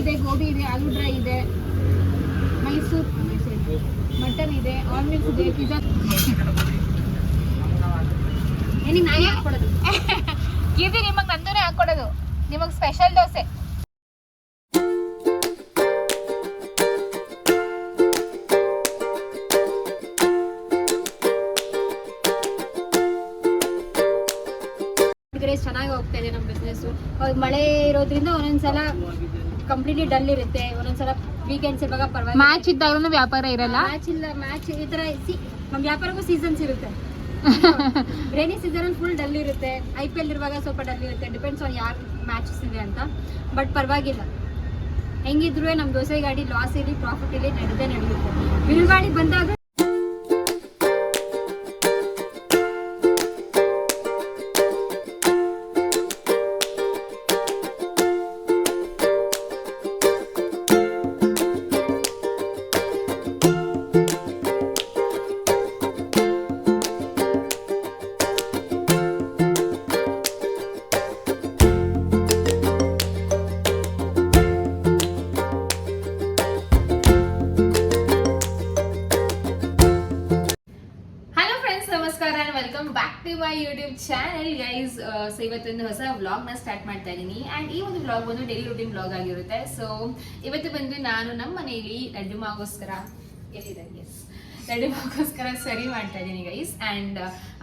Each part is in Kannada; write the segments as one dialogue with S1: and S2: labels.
S1: ಇದೆ, ಗೋಬಿ ಇದೆ, ಆಲೂ ಡ್ರೈ ಇದೆ, ಮೈಸೂರು ಮಟನ್ ಇದೆ, ಆಮ್ಲೆಟ್ಸ್ ಇದೆ, ಪಿಜ್ಜಾ. ಎನಿ ನಾನೇ ಹಾಕ್ಕೊಡೋದು.
S2: ಕೀರ್ತಿ ನಿಮಗೆ ನಂದೂನೇ ಹಾಕೊಡೋದು ನಿಮಗೆ ಸ್ಪೆಷಲ್ ದೋಸೆ.
S1: ಚೆನ್ನಾಗಿ ಹೋಗ್ತಾ ಇದೆ ನಮ್ಮ ಬಿಸ್ನೆಸ್ಸು ಮಳೆ ಇರೋದ್ರಿಂದ ಒಂದೊಂದ್ಸಲ ಕಂಪ್ಲೀಟ್ಲಿ ಡಲ್ ಇರುತ್ತೆ. ಒಂದೊಂದ್ಸಲ ವೀಕೆಂಡ್ಸ್ ಇರುವಾಗ ಪರವಾಗಿಲ್ಲ.
S2: ಮ್ಯಾಚ್ ಇದ್ದಾಗಲೂ ವ್ಯಾಪಾರ ಇರಲ್ಲ?
S1: ಮ್ಯಾಚ್ ಇಲ್ಲ ಮ್ಯಾಚ್ ಈ ತರ ಸಿ- ನಮ್ಮ ವ್ಯಾಪಾರಕ್ಕೂ ಸೀಸನ್ಸ್ ಇರುತ್ತೆ. ರೇನಿ ಸೀಸನ್ ಫುಲ್ ಡಲ್ ಇರುತ್ತೆ. ಐ ಪಿ ಎಲ್ ಇರುವಾಗ ಸ್ವಲ್ಪ ಡಲ್ ಇರುತ್ತೆ. ಡಿಪೆಂಡ್ಸ್ ಆನ್ ಯಾರು ಮ್ಯಾಚಸ್ ಇದೆ ಅಂತ. ಬಟ್ ಪರವಾಗಿಲ್ಲ. ಹೆಂಗಿದ್ರು ನಮ್ಮ ದೋಸೆ ಗಾಡಿ ಲಾಸ್ ಇರಲಿ ಪ್ರಾಫಿಟ್ ಇರಲಿ ನಡೆದೇ ನಡೆಯುತ್ತೆ ಬಿರುಗಾಡಿ ಬಂದಾಗ
S2: my YouTube channel guys so ಇವತ್ತೊಂದು ಹೊಸ ವ್ಲಾಗ್ನ ಸ್ಟಾರ್ಟ್ ಮಾಡ್ತಾ ಇದ್ದೀನಿ ಆ್ಯಂಡ್ ಈ ಒಂದು ವ್ಲಾಗ್ ಬಂದು ಡೈಲಿ ರುಟೀನ್ ವ್ಲಾಗ್ ಆಗಿರುತ್ತೆ. ಸೊ ಇವತ್ತು ಬಂದು ನಾನು ನಮ್ಮ ಮನೆಯಲ್ಲಿ ಲಡ್ಡು ಮಾಗೋಸ್ಕರ ಎಲ್ಲಿದೆ? ಎಸ್ ಲಡ್ಡು ಮಾಗೋಸ್ಕರ ಸರಿ ಮಾಡ್ತಾ ಇದ್ದೀನಿ ಗೈಸ್ ಆ್ಯಂಡ್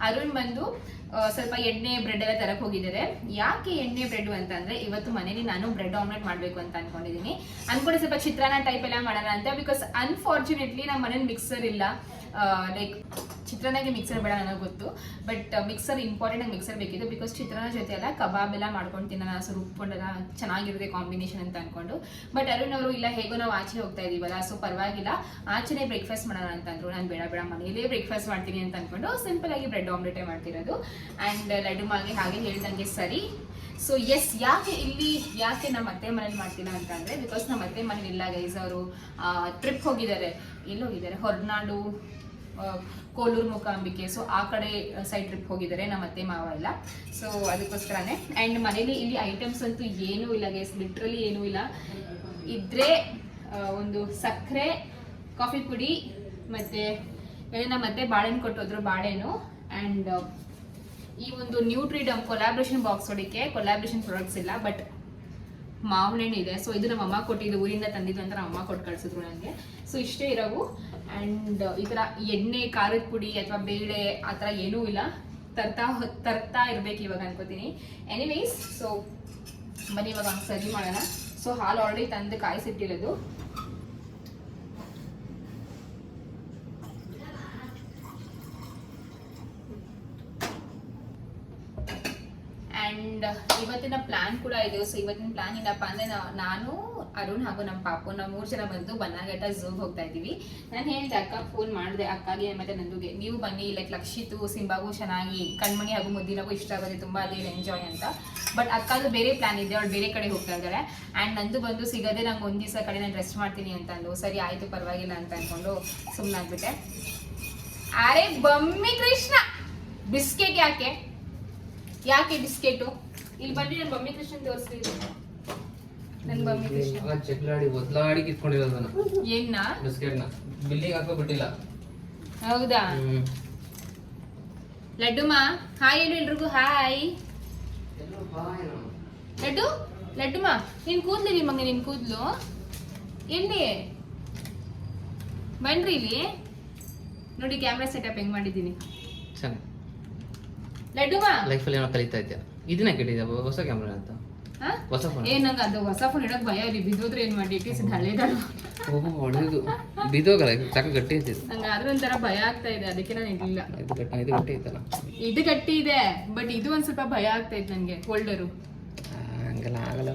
S2: ಅರುಣ್ ಬಂದು ಆ, ಸ್ವಲ್ಪ ಎಣ್ಣೆ ಬ್ರೆಡ್ ಎಲ್ಲ ತರಕ್ ಹೋಗಿದ್ದಾರೆ. ಯಾಕೆ ಎಣ್ಣೆ ಬ್ರೆಡ್ ಅಂತ ಅಂದ್ರೆ ಇವತ್ತು ಮನೇಲಿ ನಾನು ಬ್ರೆಡ್ ಆಮ್ಲೆಟ್ ಮಾಡಬೇಕು ಅಂತ ಅನ್ಕೊಂಡಿದ್ದೀನಿ ಅನ್ಕೊಂಡು ಸ್ವಲ್ಪ ಚಿತ್ರಾನ್ನ ಟೈಪ್ ಎಲ್ಲ ಮಾಡೋಣ ಅಂತ ಬಿಕಾಸ್ ಅನ್ಫಾರ್ಚುನೇಟ್ಲಿ ನಮ್ಮ ಮನೇಲಿ ಮಿಕ್ಸರ್ ಇಲ್ಲ. ಲೈಕ್ ಚಿತ್ರಾನ್ನಗೆ ಮಿಕ್ಸರ್ ಬೇಡ ನನಗೆ ಗೊತ್ತು ಬಟ್ ಮಿಕ್ಸರ್ ಇಂಪಾರ್ಟೆಂಟ್ ಆಗಿ ಮಿಕ್ಸರ್ ಬೇಕಿತ್ತು ಬಿಕಾಸ್ ಚಿತ್ರಾನ್ನ ಜೊತೆ ಎಲ್ಲ ಕಬಾಬ್ ಎಲ್ಲ ಮಾಡ್ಕೊಂಡು ತಿನ್ನೋಣ ಸೊ ರುಬ್ಕೊಂಡೆಲ್ಲ ಚೆನ್ನಾಗಿರುತ್ತೆ ಕಾಂಬಿನೇಷನ್ ಅಂತ ಅಂದ್ಕೊಂಡು ಬಟ್ ಅರುಣ್ ಅವರು, ಇಲ್ಲ, ಹೇಗೋ ನಾವು ಆಚೆ ಹೋಗ್ತಾ ಇದೀವಲ್ಲ ಸೊ ಪರವಾಗಿಲ್ಲ, ಆಚೆನೇ ಬ್ರೇಕ್ಫಾಸ್ಟ್ ಮಾಡೋಣ ಅಂತಂದ್ರು ನಾನು ಬೇಡ ಬೇಡ, ಮನೆಯಲ್ಲೇ ಬ್ರೇಕ್ಫಾಸ್ಟ್ ಮಾಡ್ತೀನಿ ಅಂತ ಅಂದ್ಕೊಂಡು ಸಿಂಪಲ್ ಆಗಿ ಬ್ರೆಡ್ ಆಮ್ಲೆಟೇ ಮಾಡ್ತಿರೋದು. ಆ್ಯಂಡ್ ಲಡ್ಡು ಮಾಗೆ ಹಾಗೆ ಹೇಳ್ದಂಗೆ ಸರಿ. ಸೊ ಎಸ್ ಯಾಕೆ ಇಲ್ಲಿ, ಯಾಕೆ ನಮ್ಮ ಅತ್ತೆ ಮನೇಲಿ ಮಾಡ್ತೀನ ಅಂತ ಅಂದ್ರೆ ಬಿಕಾಸ್ ನಮ್ಮ ಅತ್ತೆ ಮನೇಲಿ ಇಲ್ಲ ಗೈಸ್ ಅವರು ಟ್ರಿಪ್ ಹೋಗಿದ್ದಾರೆ. ಎಲ್ಲಿ ಹೋಗಿದ್ದಾರೆ? ಹೊರನಾಡು ಕೋಲೂರು ಮೂಕಾಂಬಿಕೆ. ಸೊ ಆ ಕಡೆ ಸೈಡ್ ಟ್ರಿಪ್ ಹೋಗಿದ್ದಾರೆ. ನಮ್ಮ ಅತ್ತೆ ಮಾವ ಎಲ್ಲ. ಸೊ ಅದಕ್ಕೋಸ್ಕರನೇ. ಆ್ಯಂಡ್ ಮನೇಲಿ ಇಲ್ಲಿ ಐಟಮ್ಸ್ ಅಂತೂ ಏನೂ ಇಲ್ಲ ಗೆಸ್ ಲಿಟ್ರಲಿ ಏನೂ ಇಲ್ಲ. ಇದ್ರೆ ಒಂದು ಸಕ್ಕರೆ ಕಾಫಿ ಪುಡಿ, ಮತ್ತೆ ನಮ್ಮ ಅತ್ತೆ ಬಾಳೆಹಣ್ಣು ಕೊಟ್ಟೋದ್ರು, ಬಾಳೆಹಣ್ಣು. ಆ್ಯಂಡ್ ಈ ಒಂದು ನ್ಯೂಟ್ರಿಡಮ್ ಕೊಲಾಬ್ರೇಷನ್ ಬಾಕ್ಸ್ ಹೊಡಿಕೆ ಕೊಲಾಬ್ರೇಷನ್ ಪ್ರಾಡಕ್ಟ್ಸ್ ಇಲ್ಲ. ಬಟ್ ಮಾವಿನೆಣ್ಣೆ ಇದೆ ಸೊ ಇದು ನಮ್ಮ ಅಮ್ಮ ಕೊಟ್ಟಿದ್ದು, ಊರಿಂದ ತಂದಿದ್ದು ಅಂತ ನಮ್ಮ ಅಮ್ಮ ಕೊಟ್ಟು ಕಳಿಸಿದ್ರು ನನಗೆ ಸೊ ಇಷ್ಟೇ ಇರೋವು. ಆ್ಯಂಡ್ ಈ ಥರ ಎಣ್ಣೆ, ಖಾರದ ಪುಡಿ ಅಥವಾ ಬೇಳೆ, ಆ ಥರ ಏನೂ ಇಲ್ಲ. ತರ್ತಾ ತರ್ತಾ ಇರಬೇಕು ಇವಾಗ ಅನ್ಕೋತೀನಿ. ಎನಿವೇಸ್ ಸೊ ಬನ್ನಿ ಇವಾಗ, ಸರಿ ಮಾಡೋಣ. ಸೊ ಹಾಲು ಆಲ್ರೆಡಿ ತಂದು ಕಾಯಿಸಿಟ್ಟಿರೋದು. ಅಂಡ್ ಇವತ್ತಿನ ಪ್ಲಾನ್ ಕೂಡ ಇದೆ. ಸೊ ಇವತ್ತಿನ ಪ್ಲಾನ್ ಏನಪ್ಪ ಅಂದರೆ ನಾನು, ಅರುಣ್ ಹಾಗೂ ನಮ್ಮ ಪಾಪು ನಾವು ಮೂರು ಜನ ಬಂದು ಬನ್ನಾಘಟ್ಟ ಝೂ ಹೋಗ್ತಾ ಇದ್ದೀವಿ. ನಾನು ಹೇಳಿದೆ ಅಕ್ಕ ಫೋನ್ ಮಾಡಿದೆ, ಅಕ್ಕಗೆ ಮತ್ತೆ ನಂದುಗೆ, ನೀವು ಬನ್ನಿ ಲೈಕ್ ಲಕ್ಷಿತು, ಸಿಂಬಾಗೂ ಚೆನ್ನಾಗಿ, ಕಣ್ಮಣಿ ಹಾಗೂ ಮುದ್ದಿನಗೂ ಇಷ್ಟ ಆಗುತ್ತೆ, ತುಂಬಾ ಅದೇ ಎಂಜಾಯ್ ಅಂತ. ಬಟ್ ಅಕ್ಕದು ಬೇರೆ ಪ್ಲಾನ್ ಇದೆ, ಅವ್ರು ಬೇರೆ ಕಡೆ ಹೋಗ್ತಾ ಇದ್ದಾರೆ. ಅಂಡ್ ನಂದು ಬಂದು ಸಿಗದೆ ನಂಗೆ ಒಂದು ದಿವಸ ಕಡೆ ನಾನು ರೆಸ್ಟ್ ಮಾಡ್ತೀನಿ ಅಂತ ಅಂದು ಸರಿ, ಆಯ್ತು, ಪರವಾಗಿಲ್ಲ ಅಂತ ಅನ್ಕೊಂಡು ಸುಮ್ಮನಾಗ್ಬಿಟ್ಟೆ ಅರೆ, ಬಮ್ಮಿ ಕೃಷ್ಣ! ಬಿಸ್ಕೆಟ್ ಯಾಕೆ? ಯಾಕೆ ಬಿಸ್ಕೆಟು? ಇಲ್ಲಿ ಬನ್ನಿ ನನ್ನ ಬಮ್ಮಿ ಕೃಷ್ಣ ತೋರಿಸ್ತೀನಿ. ನನ್ನ ಬಮ್ಮಿ ಕೃಷ್ಣ
S3: ಚೆಕ್ಲಾಡಿ ಒದ್ಲಾಡಿ ಕಿತ್ಕೊಂಡಿರೋದನ್ನ
S2: ಏನ್ನ?
S3: ಬಿಸ್ಕೆಟ್ನ ಬಿಲ್ಲಿಗೆ ಹಾಕೋ ಬಿಟ್ಟಿಲ್ಲ.
S2: ಹೌದಾ? ಲಡ್ಡುಮಾ ಹಾಯ್ ಹೇಳು ಎಲ್ರಿಗೂ ಹಾಯ್. ಲಡ್ಡು? ಲಡ್ಡುಮಾ ನಿನ್ ಕೂದ್ಲು ಇಲ್ಲಿ ಮಗ ನಿನ್ ಕೂದ್ಲು. ಎಲ್ಲಿ ಬನ್ರಿ ಇಲ್ಲಿ. ನೋಡಿ ಕ್ಯಾಮ್ರಾ ಸೆಟಪ್ ಹೆಂಗ್ ಮಾಡಿದ್ದೀನಿ. ಲಡ್ಡುಮಾ.
S3: ಲೈಫಲ್ಲಿ ಏನೋ ಕಲಿತಾ ಇದ್ಯಾ ಇದನ್ನ ಕೇಳಿದ ಹೊಸ ಕ್ಯಾಮ್ರಾ ಅಂತ? ಹೊಸ ಫೋನ್
S2: ಏ ನಂಗೆ ಅದು ಹೊಸ ಫೋನ್ ಇಡಕ್ ಭಯ ರೀ ಬಿದ್ದೋದ್ರೆ ಏನು ಮಾಡಿ ಇಟ್ಟಿಸ್ ಹಳೇದಲ್ಲ
S3: ಓಹ್ ಒಳ್ಳೇದು. ಬಿದ್ದೋಗಲ್ಲ ಚಕ್ಕ ಚಾಕ ಗಟ್ಟಿ ಇದೆ
S2: ನಂಗೆ ಆದ್ರೂ ಒಂಥರ ಭಯ ಆಗ್ತಾ ಇದೆ ಅದಕ್ಕೆ ನಾನು ಇರಲಿಲ್ಲ.
S3: ಇದು ಗಟ್ಟಿ ಇದು ಗಟ್ಟಿ
S2: ಇದು ಗಟ್ಟಿ ಇದೆ ಬಟ್ ಇದು ಒಂದು ಸ್ವಲ್ಪ ಭಯ ಆಗ್ತಾ ಇತ್ತು ನನಗೆ ಹೋಲ್ಡರು
S3: ಹಂಗೆಲ್ಲ ಆಗಲ್ಲ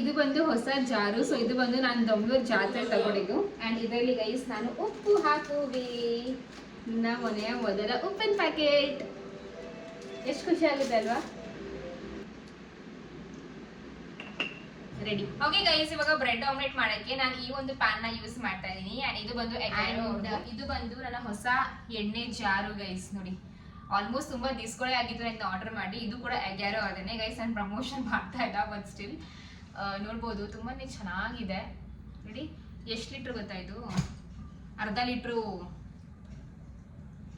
S2: ಇದು ಬಂದು ಹೊಸ ಜಾರು ಸೊ ಇದು ಬಂದು ನಾನು ದಮ್ಲೂರ್ ಜಾತ್ರೆ ತಗೊಂಡಿದ್ದು. ಆ್ಯಂಡ್ ಇದರಲ್ಲಿ ಗೈಸ್ ನಾನು ಉಪ್ಪು ಹಾಕುವೆ. ನನ್ನ ಮನೆಯ ಮೊದಲ ಉಪ್ಪಿನ ಪ್ಯಾಕೆಟ್ ಎಷ್ಟು ಖುಷಿ ಆಗಿದೆ ಅಲ್ವಾ? ರೆಡಿ ಓಕೆ ಗೈಸ್ ಇವಾಗ ಬ್ರೆಡ್ ಆಮ್ಲೆಟ್ ಮಾಡಕ್ಕೆ ನಾನು ಈ ಒಂದು ಪ್ಯಾನ್ನ ಯೂಸ್ ಮಾಡ್ತಾ ಇದೀನಿ. ಅಂಡ್ ಇದು ಬಂದು ಇದು ಬಂದು ನನ್ನ ಹೊಸ ಎಣ್ಣೆ ಜಾರು ಗೈಸ್ ನೋಡಿ. ಆಲ್ಮೋಸ್ಟ್ ತುಂಬಾ ದಿಸ್ಗಳೇ ಆಗಿತ್ತು ನಾನು ಆರ್ಡರ್ ಮಾಡಿ. ಇದು ಕೂಡ ಎಗ್ಯಾರೋ ಅದನ್ನೇ ಗೈಸ್ ನಾನು ಪ್ರಮೋಷನ್ ಮಾಡ್ತಾ ಇಲ್ಲ ಬಟ್ ಸ್ಟಿಲ್ ನೋಡ್ಬೋದು ತುಂಬಾನೇ ಚೆನ್ನಾಗಿದೆ. ನೋಡಿ ಎಷ್ಟು ಲೀಟ್ರ್ ಗೊತ್ತಾ ಇದು? ಅರ್ಧ ಲೀಟ್ರು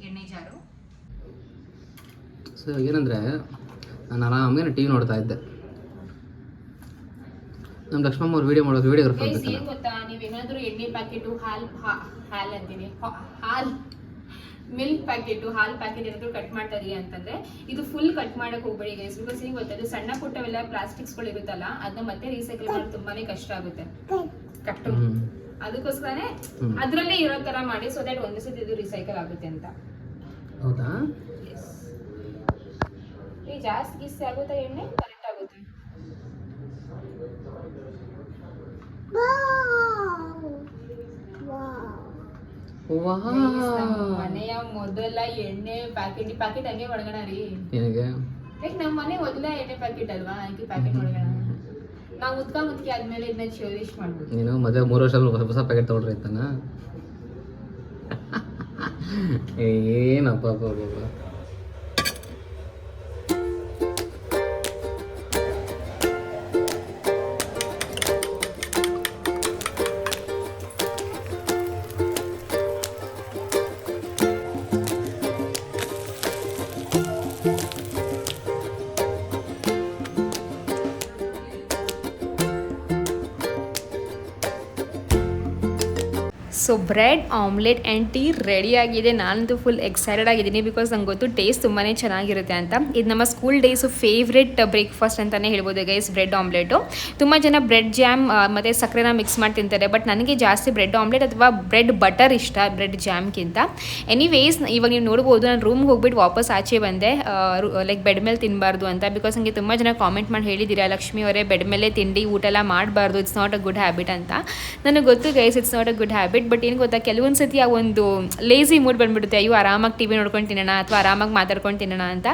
S2: ಎಣ್ಣೆ ಜಾರು.
S3: ಸೊ ಏನಂದ್ರೆ ನಾನು ಆರಾಮಾಗಿ ಟಿ ವಿ ನೋಡ್ತಾ ಇದ್ದೆ. ನಮ್ಮ ಲಕ್ಷ್ಮಮ್ಮ ಅವ್ರು ವಿಡಿಯೋ ಮಾಡೋದು ವಿಡಿಯೋಗ್ರಾಫರ್
S2: ಗೈಸ್
S3: ಗೊತ್ತಾ
S2: ಏನ್ ಗೊತ್ತಾ? ನೀವೇನಾದ್ರೂ ಎಣ್ಣೆ ಪ್ಯಾಕೆಟು ಹಾಲ್ ಹಾಲು ಹಾಲ್ ಅಂತೀನಿ ಹಾಲು ಹಾಲ್. ಮಿಲ್ಕ್ ಪ್ಯಾಕೆಟ್ ಹಾಲ್ ಪ್ಯಾಕೆಟ್ ಏನಾದ್ರು ಕಟ್ ಮಾಡ್ತಾ ಇದೀಯ ಅಂತಂದ್ರೆ ಇದು ಫುಲ್ ಕಟ್ ಮಾಡಕ್ ಹೋಗ್ಬೇಡಿ. ಗೈಸ್ ಬಿಕಾಸ್ ಏನ್ ಗೊತ್ತಾ? ಇದು ಸಣ್ಣ ಪುಟ್ಟವೆಲ್ಲ ಪ್ಲಾಸ್ಟಿಕ್ಸ್ಗಳು ಇರುತ್ತಲ್ಲ ಅದನ್ನ ಮತ್ತೆ ರೀಸೈಕಲ್ ಮಾಡೋದು ತುಂಬಾನೇ ಕಷ್ಟ ಆಗುತ್ತೆ. ಕಟ್ಟು ಅದಕ್ಕೋಸ್ಕರನೇ
S3: ಹ್ಮ್.
S2: ಅದ್ರಲ್ಲೇ ಇರೋ ತರ ಮಾಡಿ ಸೊ ದಟ್ ಒಂದೇ ಸತಿ ಇದು ರೀಸೈಕಲ್ ಆಗುತ್ತೆ ಅಂತ.
S3: ಹೌದಾ?
S2: ಈ ಜಾಸ್ತಿ ಗಿಸ್ತಿ ಆಗುತ್ತಾ ಎಣ್ಣೆ ಕರೆಕ್ಟ್ ಆಗುತ್ತೆ
S3: ವಾಹ್.
S2: Guys, ನಮ್ಮ ಮನೆಯ ಮೊದಲ ಎಣ್ಣೆ ಪ್ಯಾಕೆಟ್ ಪ್ಯಾಕೆಟ್ ಹಂಗೆ ಒಳಗಣ ರೀ?
S3: ನಿನಗೆ
S2: ಲೈಕ್ ನಮ್ಮ ಮನೆ ಮೊದಲ ಎಣ್ಣೆ ಪ್ಯಾಕೆಟ್ ಅಲ್ವಾ? ಹಾಕಿ ಪ್ಯಾಕೆಟ್ ಒಳಗಣ ನಾವು ಮುದ್ಕ ಮುದ್ಕಿ ಆದ್ಮೇಲೆ ಇದನ್ನ ಚೇರಿಶ್ ಮಾಡ್ಬೋದು.
S3: ನೀನು ಮದುವೆ ಮೂರು ವರ್ಷ ಹೊಸ ಪ್ಯಾಕೆಟ್ ತೊಗೊಂಡ್ರೆ ಇತ್ತಾನ ಏನಪ್ಪ
S2: so bread omelette and tea ready ಆಗಿದೆ. ನಾನಂತೂ ಫುಲ್ ಎಕ್ಸೈಟೆಡ್ ಆಗಿದ್ದೀನಿ ಬಿಕಾಸ್ ನಂಗೆ ಗೊತ್ತು ಟೇಸ್ಟ್ ತುಂಬಾ ಚೆನ್ನಾಗಿರುತ್ತೆ ಅಂತ. ಇದು ನಮ್ಮ ಸ್ಕೂಲ್ ಡೇಸು ಫೇವ್ರೆಟ್ ಬ್ರೇಕ್ಫಾಸ್ಟ್ ಅಂತಲೇ ಹೇಳ್ಬೋದು ಗೈಸ್ ಬ್ರೆಡ್ ಆಮ್ಲೆಟು ತುಂಬ ಜನ ಬ್ರೆಡ್ ಜಾಮ್ ಮತ್ತು ಸಕ್ಕರೆನ ಮಿಕ್ಸ್ ಮಾಡಿ ತಿಂತಾರೆ. ಬಟ್ ನನಗೆ ಜಾಸ್ತಿ ಬ್ರೆಡ್ ಆಮ್ಲೆಟ್ ಅಥವಾ ಬ್ರೆಡ್ ಬಟರ್ ಇಷ್ಟ ಬ್ರೆಡ್ ಜ್ಯಾಮ್ಗಿಂತ ಎನಿವೇಸ್ ಇವಾಗ ನೀವು ನೋಡ್ಬೋದು ನಾನು ರೂಮ್ಗೆ ಹೋಗ್ಬಿಟ್ಟು ವಾಪಸ್ ಆಚೆ ಬಂದೆ. ಲೈಕ್ ಬೆಡ್ ಮೇಲೆ ತಿನ್ನಬಾರ್ದು ಅಂತ. ಬಿಕಾಸ್ ನನಗೆ ತುಂಬ ಜನ ಕಾಮೆಂಟ್ ಮಾಡಿ ಹೇಳಿದ್ದೀರಾ, ಲಕ್ಷ್ಮಿ ಅವರೇ ಬೆಡ್ ಮೇಲೆ ತಿಂಡಿ ಊಟ ಎಲ್ಲ ಮಾಡಬಾರ್ದು. It's not a good habit ಅಂತ. ನನಗೆ ಗೊತ್ತು guys it's not a good habit but ಏನು ಗೊತ್ತಾ ಕೆಲವೊಂದು ಸತಿ ಆ ಒಂದು ಲೇಸಿ ಮೂಡ್ ಬಂದ್ಬಿಡುತ್ತೆ. ಅಯ್ಯೋ, ಆರಾಮಾಗಿ ಟಿ ವಿ ನೋಡ್ಕೊಂಡು ತಿನ್ನೋಣ ಅಥವಾ ಆರಾಮಾಗಿ ಮಾತಾಡ್ಕೊಂಡು ತಿನ್ನೋಣ ಅಂತ.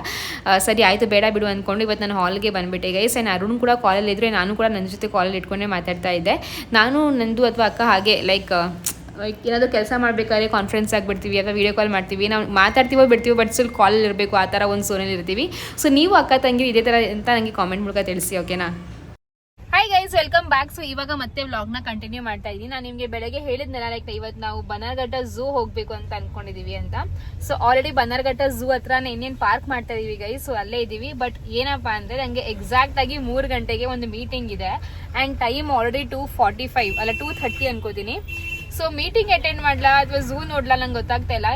S2: ಸರಿ, ಆಯಿತು, ಬೇಡ ಬಿಡು ಅಂದ್ಕೊಂಡು ಇವತ್ತು ನಾನು ಹಾಲ್ಗೆ ಬಂದುಬಿಟ್ಟೆ. ಗೈಸ್ ಆ್ಯಂಡ್ ಅರುಣ್ ಕೂಡ ಕಾಲಲ್ಲಿ ಇದ್ದರೆ ನಾನು ಕೂಡ ನನ್ನ ಜೊತೆ ಕಾಲಲ್ಲಿ ಇಟ್ಕೊಂಡೇ ಮಾತಾಡ್ತಾ ಇದ್ದೆ. ನಾನು, ನಂದು ಅಥವಾ ಅಕ್ಕ ಹಾಗೆ ಲೈಕ್ ಲೈಕ್ ಏನಾದರೂ ಕೆಲಸ ಮಾಡಬೇಕಾದ್ರೆ ಕಾನ್ಫರೆನ್ಸ್ ಆಗಿಬಿಡ್ತೀವಿ ಅಥವಾ ವೀಡಿಯೋ ಕಾಲ್ ಮಾಡ್ತೀವಿ. ನಾವು ಮಾತಾಡ್ತೀವೋ ಬಿಡ್ತೀವೋ ಬಟ್ ಸ್ವಲ್ಪ ಕಾಲಲ್ಲಿ ಇರಬೇಕು. ಆ ಥರ ಒಂದು ಸೋನಲ್ಲಿ ಇರ್ತೀವಿ. ಸೊ ನೀವು ಅಕ್ಕ ತಂಗಿ ಇದೇ ಥರ ಅಂತ ನನಗೆ ಕಾಮೆಂಟ್ ಮೂಲಕ ತಿಳಿಸಿ ಓಕೆನಾ hi guys welcome back so ಇವಾಗ ಮತ್ತೆ ವ್ಲಾಗ್ನ ಕಂಟಿನ್ಯೂ ಮಾಡ್ತಾ ಇದ್ದೀನಿ. ನಾನು ನಿಮಗೆ ಬೆಳಗ್ಗೆ ಹೇಳಿದ್ನಲ್ಲ ಲೈಕ್ ಇವತ್ತು ನಾವು ಬನಾರ್ಘಟ್ಟ ಝೂ ಹೋಗಬೇಕು ಅಂತ ಅನ್ಕೊಂಡಿದೀವಿ ಅಂತ. ಸೊ ಆಲ್ರೆಡಿ ಬನ್ನರ್ಘಟ್ಟ ಝೂ ಹತ್ರ ಇನ್ನೇನು ಪಾರ್ಕ್ ಮಾಡ್ತಾ ಇದೀವಿ ಗೈಸ್ ಸೊ ಅಲ್ಲೇ ಇದೀವಿ. ಬಟ್ ಏನಪ್ಪಾ ಅಂದ್ರೆ ನನಗೆ ಎಕ್ಸಾಕ್ಟ್ ಆಗಿ ಮೂರು ಗಂಟೆಗೆ ಒಂದು ಮೀಟಿಂಗ್ ಇದೆ. And time already two forty five ಅಲ್ಲ ಟೂ ಥರ್ಟಿ ಅನ್ಕೋತೀನಿ. ಸೊ ಮೀಟಿಂಗ್ ಅಟೆಂಡ್ ಮಾಡ್ಲಾ ಅಥವಾ ಝೂ ನೋಡ್ಲಾ ನಂಗೆ ಗೊತ್ತಾಗ್ತಾ ಇಲ್ಲ.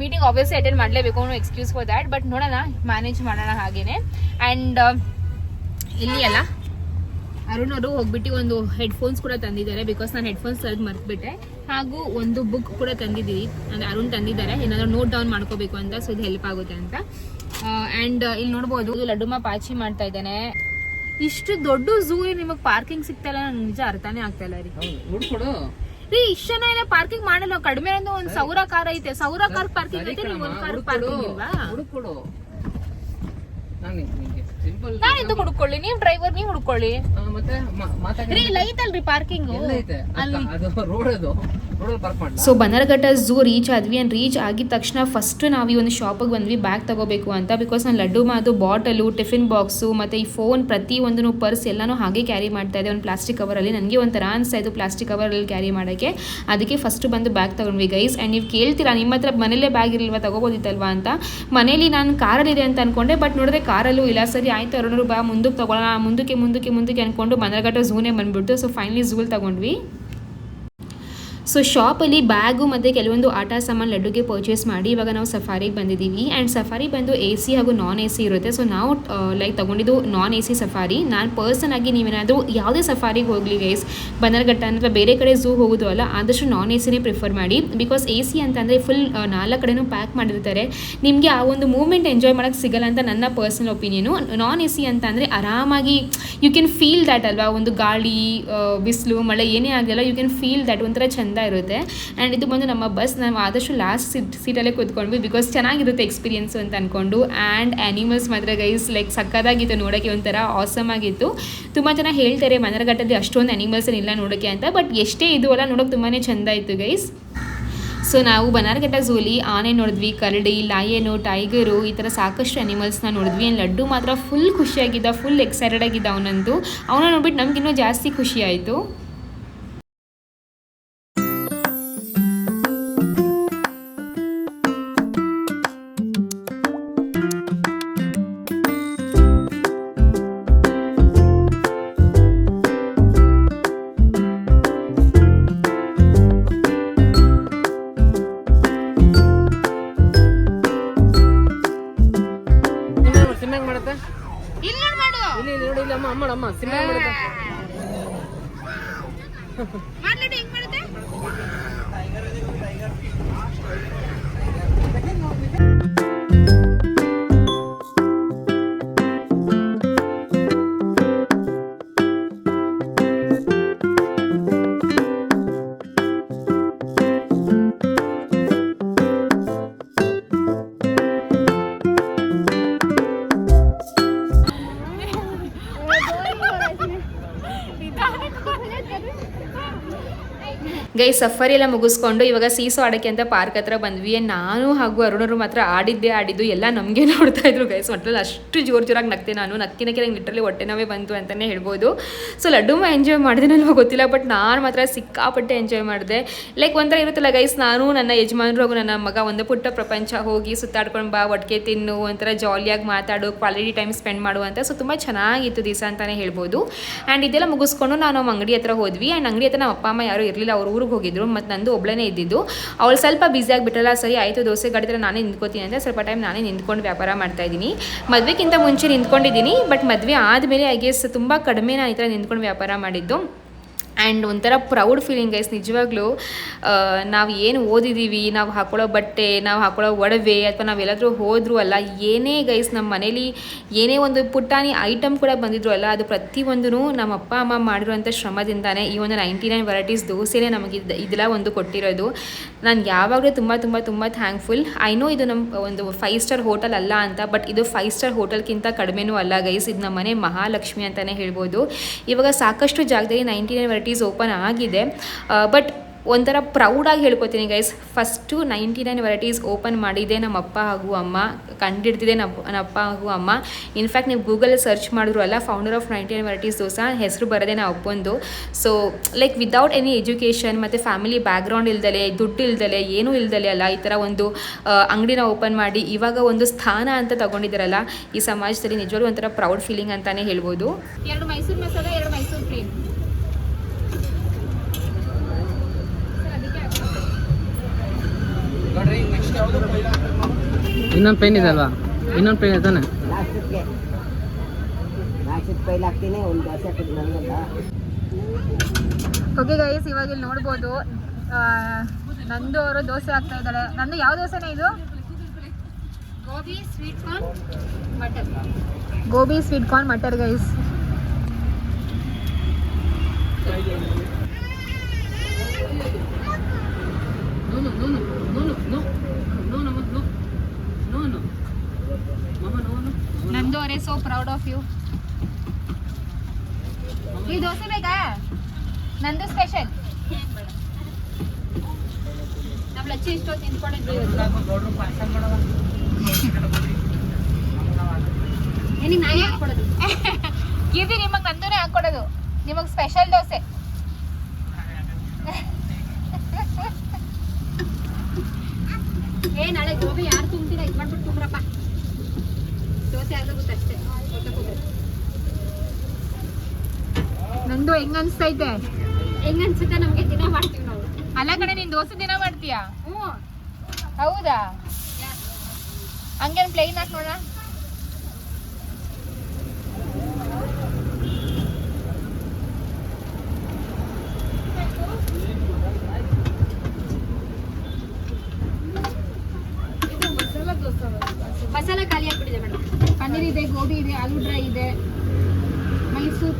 S2: ಮೀಟಿಂಗ್ ಆಬ್ವಿಯಸ್ಲಿ ಅಟೆಂಡ್ ಮಾಡಲೇಬೇಕು. ಅನ್ನೋ ಎಕ್ಸ್ಕ್ಯೂಸ್ ಫಾರ್ ದ್ಯಾಟ್ ಬಟ್ ನೋಡೋಣ ಮ್ಯಾನೇಜ್ ಮಾಡೋಣ ಹಾಗೇನೆ. ಆ್ಯಂಡ್ ಇಲ್ಲಿ ಅಲ್ಲ? ಅರುಣ್ ಅವರು ಹೋಗ್ಬಿಟ್ಟು ಒಂದು ಹೆಡ್ಫೋನ್ಸ್ ಕೂಡ ತಂದಿದ್ದಾರೆ ಬಿಕಾಸ್ ನಾನು ಹೆಡ್ಫೋನ್ಸ್ ತರದ್ ಮರ್ತ್ಬಿಟ್ಟೆ. ಹಾಗೂ ಒಂದು ಬುಕ್ ಕೂಡ ತಂದಿದ್ದೀವಿ. ಅಂದ್ರೆ ಅರುಣ್ ತಂದಿದ್ದಾರೆ. ಏನಾದ್ರು ನೋಟ್ ಡೌನ್ ಮಾಡ್ಕೋಬೇಕು ಅಂತ ಸೊ ಇದು ಹೆಲ್ಪ್ ಆಗುತ್ತೆ ಅಂತ. ಆ್ಯಂಡ್ ಇಲ್ಲಿ ನೋಡ್ಬೋದು ಲಡ್ಡುಮ ಪಾಚಿ ಮಾಡ್ತಾ ಇದ್ದಾನೆ. ಇಷ್ಟು ದೊಡ್ಡ ಝೂ ನಿಮಗೆ ಪಾರ್ಕಿಂಗ್ ಸಿಗ್ತಾ ಇಲ್ಲ ನಂಗೆ ನಿಜ ಅರ್ಥನೇ ಆಗ್ತಾ ಇಲ್ಲ ರೀ. ಇಷ್ಟ ಜನ ಎಲ್ಲ ಪಾರ್ಕಿಂಗ್ ಮಾಡಲ್ಲ. ಕಡಿಮೆ ಅಂದ್ರೆ ಒಂದ್ ಸೌರ. ಕಾರ್ ಐತೆ. ಸೌರ ಕಾರ್ ಪಾರ್ಕಿಂಗ್ ಐತೆ ನೀವು ಒಂದ್ ಕಾರ್ ಪಾರ್ಕಿಂಗ್ ಇಲ್ವಾ?
S3: ಸಿಂಪಲ್
S2: ನಾನು ಇದು ಹುಡ್ಕೊಳ್ಳಿ? ನೀವ್ ಡ್ರೈವರ್ ನೀವು ಹುಡ್ಕೊಳ್ಳಿ.
S3: ಮತ್ತೆ ಮಾತಾಡಿ.
S2: ರೀ ಲೈಟ್ ಐತಲ್ರಿ ಪಾರ್ಕಿಂಗ್ ಅಲ್ಲಿ.
S3: ರೋಡ್ ಅದು.
S2: ಸೊ ಬನರಘಟ್ಟ ಝೂ ರೀಚ್ ಆದ್ವಿ ಆ್ಯಂಡ್ ರೀಚ್ ಆಗಿದ ತಕ್ಷಣ ಫಸ್ಟ್ ನಾವು ಈ ಒಂದು ಶಾಪಿಗೆ ಬಂದ್ವಿ ಬ್ಯಾಗ್ ತಗೋಬೇಕು ಅಂತ. ಬಿಕಾಸ್ ನಾನು ಲಡ್ಡು, ಮಾದು ಬಾಟಲು ಟಿಫಿನ್ ಬಾಕ್ಸು ಮತ್ತು ಈ ಫೋನ್ ಪ್ರತಿ ಒಂದು ಪರ್ಸ್ ಎಲ್ಲನೂ ಹಾಗೆ ಕ್ಯಾರಿ ಮಾಡ್ತಾ ಇದೆ ಒಂದು ಪ್ಲಾಸ್ಟಿಕ್ ಕವರಲ್ಲಿ ನನಗೆ ಒಂಥರ ಅನಿಸ್ತಾ ಇದು ಪ್ಲಾಸ್ಟಿಕ್ ಕವರಲ್ಲಿ ಕ್ಯಾರಿ ಮಾಡೋಕ್ಕೆ. ಅದಕ್ಕೆ ಫಸ್ಟ್ ಬಂದು ಬ್ಯಾಗ್ ತಗೊಂಡ್ವಿ ಗೈಸ್ ಆ್ಯಂಡ್ ನೀವು ಕೇಳ್ತೀರಾ ನಿಮ್ಮ ಹತ್ರ ಮನೇಲೇ ಬ್ಯಾಗ್ ಇರಲ್ವಾ ತಗೋಬೋದಿತ್ತಲ್ವಾ ಅಂತ? ಮನೇಲಿ ನಾನು ಕಾರಲ್ಲಿದೆ ಅಂತ ಅನ್ಕೊಂಡೆ ಬಟ್ ನೋಡಿದ್ರೆ ಕಾರಲ್ಲೂ ಇಲ್ಲ. ಸರಿ, ಆಯಿತು ಅರುಣರು ಬಾ, ಮುಂದಕ್ಕೆ ತಗೊಳ್ಳೋಣ ಮುಂದಕ್ಕೆ ಮುಂದಕ್ಕೆ ಮುಂದಕ್ಕೆ ಅಂದ್ಕೊಂಡು ಬನ್ನರ್ಘಟ್ಟ ಝೂನೇ ಬಂದ್ಬಿಟ್ಟು ಸೊ ಫೈನಲಿ ಝೂಲ್ ತಗೊಂಡ್ವಿ. ಸೊ ಶಾಪಲ್ಲಿ ಬ್ಯಾಗು ಮತ್ತು ಕೆಲವೊಂದು ಆಟ ಸಾಮಾನು ಲಡ್ಡುಗೆ ಪರ್ಚೇಸ್ ಮಾಡಿ ಇವಾಗ ನಾವು ಸಫಾರಿಗೆ ಬಂದಿದ್ದೀವಿ. ಆ್ಯಂಡ್ ಸಫಾರಿ ಬಂದು ಎ ಸಿ ಹಾಗೂ ನಾನ್ ಎ ಸಿ ಇರುತ್ತೆ. ಸೊ ನಾವು ಲೈಕ್ ತೊಗೊಂಡಿದ್ದು ನಾನ್ ಎ ಸಿ ಸಫಾರಿ ನಾನು ಪರ್ಸನ್ ಆಗಿ ನೀವೇನಾದರೂ ಯಾವುದೇ ಸಫಾರಿಗೆ ಹೋಗಲಿ ಗೈಸ್ ಬನರ್ಘಟ್ಟ ಅಥವಾ ಬೇರೆ ಕಡೆ ಝೂ ಹೋಗೋದು ಅಲ್ಲ, ಆದಷ್ಟು ನಾನ್ ಎ ಸಿನೇ ಪ್ರಿಫರ್ ಮಾಡಿ. ಬಿಕಾಸ್ ಎ ಸಿ ಅಂತಂದರೆ ಫುಲ್ ನಾಲ್ಕು ಕಡೆನೂ ಪ್ಯಾಕ್ ಮಾಡಿರ್ತಾರೆ. ನಿಮಗೆ ಆ ಒಂದು ಮೂಮೆಂಟ್ ಎಂಜಾಯ್ ಮಾಡೋಕ್ಕೆ ಸಿಗಲ್ಲ ಅಂತ ನನ್ನ personal opinion non A C ಅಂತ ಅಂದರೆ ಆರಾಮಾಗಿ ಯು ಕ್ಯಾನ್ ಫೀಲ್ ದ್ಯಾಟ್ ಅಲ್ವಾ? ಒಂದು ಗಾಳಿ ಬಿಸಿಲು, ಮಳೆ ಏನೇ ಆಗಲಿಲ್ಲ ಯು ಕ್ಯಾನ್ ಫೀಲ್ ದ್ಯಾಟ್ ಒಂಥರ ಚೆಂದ ಇರುತ್ತೆ. ಆ್ಯಂಡ್ ಇದು ಬಂದು ನಮ್ಮ ಬಸ್ ನಾವು ಆದಷ್ಟು ಲಾಸ್ಟ್ ಸೀಟ್ ಸೀಟಲ್ಲೇ ಕೂತ್ಕೊಂಡ್ವಿ ಬಿಕಾಸ್ ಚೆನ್ನಾಗಿರುತ್ತೆ ಎಕ್ಸ್ಪೀರಿಯೆನ್ಸ್ ಅಂತ ಅಂದ್ಕೊಂಡು ಆ್ಯಂಡ್ ಆ್ಯನಿಮಲ್ಸ್ ಮಾತ್ರ ಗೈಸ್ ಲೈಕ್ ಸಕ್ಕದಾಗಿತ್ತು ನೋಡೋಕ್ಕೆ ಒಂಥರ ಆಸಮ್ ಆಗಿತ್ತು. ತುಂಬ ಜನ ಹೇಳ್ತಾರೆ ಮನರಘಟ್ಟದಲ್ಲಿ ಅಷ್ಟೊಂದು ಆ್ಯನಿಮಲ್ಸ್ ಇಲ್ಲ ನೋಡೋಕ್ಕೆ ಅಂತ ಬಟ್ ಎಷ್ಟೇ ಇದು ಅಲ್ಲ ನೋಡೋಕೆ ತುಂಬಾ ಚೆಂದ ಇತ್ತು ಗೈಸ್ ಸೊ ನಾವು ಬನಾರ್ಘಟ್ಟ ಝೂಲಿ ಆನೆ ನೋಡಿದ್ವಿ, ಕರಡಿ ಲಾಯೇನು ಟೈಗರು ಈ ಥರ ಸಾಕಷ್ಟು ಅನಿಮಲ್ಸ್ನ ನೋಡಿದ್ವಿ. ಆ್ಯಂಡ್ ಲಡ್ಡು ಮಾತ್ರ ಫುಲ್ ಖುಷಿಯಾಗಿದ್ದ ಫುಲ್ ಎಕ್ಸೈಟೆಡ್ ಆಗಿದ್ದ ಅವನಂತೂ. ಅವನ ನೋಡ್ಬಿಟ್ಟು ನಮಗಿನ್ನೂ ಜಾಸ್ತಿ ಖುಷಿ ಆಯಿತು. ಗೈ, ಸಫರಿ ಎಲ್ಲ ಮುಗಿಸ್ಕೊಂಡು ಇವಾಗ ಸೀಸೋ ಆಡೋಕ್ಕೆ ಅಂತ ಪಾರ್ಕ್ ಹತ್ರ ಬಂದ್ವಿ. ನಾನು ಹಾಗೂ ಅರುಣರು ಮಾತ್ರ ಆಡಿದ್ದೆ ಆಡಿದ್ದು. ಎಲ್ಲ ನಮಗೆ ನೋಡ್ತಾ ಇದ್ರು ಗೈಸ್. ಒಟ್ಟಲ್ಲಿ ಅಷ್ಟು ಜೋರು ಜೋರಾಗಿ ನಗ್ತೆ ನಾನು. ನಕ್ಕಿ ನಕ್ಕಿ ನಂಗೆ ಲಿಟ್ರಲಿ ಹೊಟ್ಟೆ ನೋವೇ ಬಂತು ಅಂತಲೇ ಹೇಳ್ಬೋದು. ಸೊ ಲಡ್ಡು ಎಂಜಾಯ್ ಮಾಡಿದೆ ಗೊತ್ತಿಲ್ಲ ಬಟ್ ನಾನು ಮಾತ್ರ ಸಿಕ್ಕಾಪಟ್ಟೆ ಎಂಜಾಯ್ ಮಾಡಿದೆ. ಲೈಕ್ ಒಂಥರ ಇರುತ್ತಲ್ಲ ಗೈಸ್, ನಾನು ನನ್ನ ಯಜಮಾನರು ಹಾಗೂ ನನ್ನ ಮಗ ಒಂದು ಪುಟ್ಟ ಪ್ರಪಂಚ ಹೋಗಿ ಸುತ್ತಾಡ್ಕೊಂಡು ಬಾ, ಒಟ್ಟಿಗೆ ತಿನ್ನು, ಒಂಥರ ಜಾಲಿಯಾಗಿ ಮಾತಾಡು ಕ್ವಾಲಿಟಿ ಟೈಮ್ ಸ್ಪೆಂಡ್ ಮಾಡುವಂಥ ಸೊ ತುಂಬ ಚೆನ್ನಾಗಿತ್ತು ದಿವಸ ಅಂತಲೇ ಹೇಳ್ಬೋದು. ಆ್ಯಂಡ್ ಇದೆಲ್ಲ ಮುಗಿಸ್ಕೊಂಡು ನಾನು ಅಂಗಡಿ ಹತ್ರ ಹೋದ್ವಿ. ಆ್ಯಂಡ್ ಅಂಗಡಿ ಹತ್ರ ನಮ್ಮ ಅಪ್ಪ, ಅಮ್ಮ ಯಾರು ಇರಲಿಲ್ಲ. ಅವ್ರ ಊರಿಗೆ ಹೋಗಿದ್ರು, ಮತ್ತು ನಂದು ಒಬ್ಬಳೇ ಇದ್ದಿದ್ದು. ಅವಳು ಸ್ವಲ್ಪ ಬ್ಯುಸಿ ಆಗಿಬಿಟ್ಟಲ್ಲ ಸರಿ ಆಯಿತು ದೋಸೆ ಗಾಡಿ ನಾನೇ ನಿಂತ್ಕೋತೀನಿ ಅಂತ ಸ್ವಲ್ಪ ಟೈಮ್ ನಾನೇ ನಿಂತ್ಕೊಂಡು ವ್ಯಾಪಾರ ಮಾಡ್ತಾ ಇದ್ದೀನಿ. ಮದುವೆಗಿಂತ ಮುಂಚೆ ನಿಂತ್ಕೊಂಡಿದ್ದೀನಿ ಬಟ್ ಮದುವೆ ಆದಮೇಲೆ ಐ ಗೆಸ್ ತುಂಬ ಕಡಿಮೆ ನಾನು ಈ ಥರ ನಿಂತ್ಕೊಂಡು ವ್ಯಾಪಾರ ಮಾಡಿದ್ದು. ಆ್ಯಂಡ್ ಒಂಥರ ಪ್ರೌಡ್ ಫೀಲಿಂಗ್ ಐಸ್ ನಿಜವಾಗ್ಲೂ ನಾವು ಏನು ಓದಿದ್ದೀವಿ ನಾವು ಹಾಕೊಳ್ಳೋ ಬಟ್ಟೆ, ನಾವು ಹಾಕೊಳ್ಳೋ ಒಡವೆ ಅಥವಾ ನಾವೆಲ್ಲಾದರೂ ಹೋದರೂ ಅಲ್ಲ, ಏನೇ ಗೈಸ್ ನಮ್ಮ ಮನೇಲಿ ಏನೇ ಒಂದು ಪುಟ್ಟಾನಿ ಐಟಮ್ ಕೂಡ ಬಂದಿದ್ರು ಅಲ್ಲ, ಅದು ಪ್ರತಿಯೊಂದೂ ನಮ್ಮ ಅಪ್ಪ, ಅಮ್ಮ ಮಾಡಿರುವಂಥ ಶ್ರಮದಿಂದಾನೇ ಈ ಒಂದು ನೈಂಟಿ ನೈನ್ ವೆರೈಟೀಸ್ ದೋಸೆನೇ ನಮಗೆ ಇದ್- ಇದೆಲ್ಲ ಒಂದು ಕೊಟ್ಟಿರೋದು. ನಾನು ಯಾವಾಗಲೂ ತುಂಬ ತುಂಬ ತುಂಬ ಥ್ಯಾಂಕ್ಫುಲ್ ಐ ನೋ ಇದು ನಮ್ಮ ಒಂದು ಫೈವ್ ಸ್ಟಾರ್ ಹೋಟೆಲ್ ಅಲ್ಲ ಅಂತ ಬಟ್ ಇದು ಫೈವ್ ಸ್ಟಾರ್ ಹೋಟೆಲ್ಗಿಂತ ಕಡಿಮೆನೂ ಅಲ್ಲ ಗೈಸ್ ಇದು ನಮ್ಮ ಮನೆ ಮಹಾಲಕ್ಷ್ಮಿ ಅಂತಲೇ ಹೇಳ್ಬೋದು. ಇವಾಗ ಸಾಕಷ್ಟು ಜಾಗದಲ್ಲಿ ನೈಂಟಿ ನೈನ್ ಓಪನ್ ಆಗಿದೆ. ಬಟ್ ಒಂಥರ ಪ್ರೌಡಾಗಿ ಹೇಳ್ಕೊತೀನಿ guys first ninety nine varieties open ಮಾಡಿದೆ ನಮ್ಮ ಅಪ್ಪ ಹಾಗೂ ಅಮ್ಮ, ಕಂಡಿಡ್ದಿದೆ ನಮ್ಮ ನಮ್ಮ ಅಪ್ಪ ಹಾಗೂ ಅಮ್ಮ. ಇನ್ಫ್ಯಾಕ್ಟ್ ನೀವು ಗೂಗಲಲ್ಲಿ ಸರ್ಚ್ ಮಾಡಿದ್ರು ಅಲ್ಲ founder of ninety nine varieties dosa ಹೆಸರು ಬರೋದೆ ನಾ ಅಪ್ಪಂದು so like without any education ಮತ್ತು ಫ್ಯಾಮಿಲಿ ಬ್ಯಾಕ್ಗ್ರೌಂಡ್ ಇಲ್ದಲೆ, ದುಡ್ಡು ಇಲ್ದಲೆ, ಏನೂ ಇಲ್ದಲೆ ಅಲ್ಲ, ಈ ಥರ ಒಂದು ಅಂಗಡಿನ ಓಪನ್ ಮಾಡಿ, ಇವಾಗ ಒಂದು ಸ್ಥಾನ ಅಂತ ತಗೊಂಡಿದ್ದಾರಲ್ಲ, ಈ ಸಮಾಜದಲ್ಲಿ ನಿಜವಾಗ್ಲೂ ಒಂಥರ ಪ್ರೌಡ್ ಫೀಲಿಂಗ್ ಅಂತಲೇ ಹೇಳ್ಬೋದು.
S1: ಎರಡು ಮೈಸೂರು ಮಸಾಲೆ, ಎರಡು ಮೈಸೂರು ಕ್ರೀಮ್
S3: ಇನ್ನೊಂದು ಪೇನ್ ಇದೆ ಅಲ್ವಾ? ಇನ್ನೊಂದು ಪೇನ್ ಇದೆ
S1: ಓಕೆ ಗೈಸ್ ಇವಾಗ ಇಲ್ಲಿ ನೋಡ್ಬೋದು. ನಂದು ಅವರು ದೋಸೆ ಹಾಕ್ತಾ ಇದ್ದಾರೆ. ನಂದು ಯಾವ ದೋಸೆನೇ ಇದು? Gobi sweet corn matar gobi sweet corn matar guys ನಂದು ಅರೆ ಸೋ ಪ್ರೌಡ್ ಆಫ್ ಯು ಈ ದೋಸೆ ಬೇಕಾ? ನಂದು ಸ್ಪೆಷಲ್ ನಮ್ಮ ಲಚ್ಚಿ ಇಷ್ಟೊತ್ತು ನಿಂತ್ಕೊಂಡಿದ್ವಿ ಏನಿಗೆ ನಾನೇ ಹಾಕೊಡೋದು ಕೀರ್ತಿ ನಿಮಗೆ ನಂದೂನೇ ಹಾಕೊಡೋದು ನಿಮಗೆ ಸ್ಪೆಷಲ್ ದೋಸೆ. ಏ, ನಾಳೆ ಗೋಬಿ ಯಾರು ತುಂಬ್ತೀರಾ? ಇದು ಮಾಡ್ಬಿಟ್ಟು ತುಂಬ್ರಪ್ಪ. ದೋಸೆ ಆಗೋಗುತ್ತೆ ಅಷ್ಟೇ ನಂದು ಹೆಂಗ್ ಅನ್ಸ್ತೈತೆ ಹೆಂಗ್ ಅನ್ಸುತ್ತೆ ನಮ್ಗೆ ದಿನ ಮಾಡ್ತೀವಿ ನಾವು. ಅಲ್ಲ ಕಡೆ ನೀನ್ ದೋಸೆ ದಿನ ಮಾಡ್ತೀಯಾ? ಹ್ಞೂ. ಹೌದಾ? ಹಂಗೇನ್ ಪ್ಲೇನ್ ಹಾಕಿ ನೋಡ ಮಸಾಲ ಖಾಲಿ ಹಾಕ್ಬಿಟ್ಟಿದೆ ಮೇಡಮ್. ಪನ್ನೀರ್ ಇದೆ ಗೋಬಿ ಇದೆ ಆಲೂ ಡ್ರೈ ಇದೆ ಮೈಸೂರು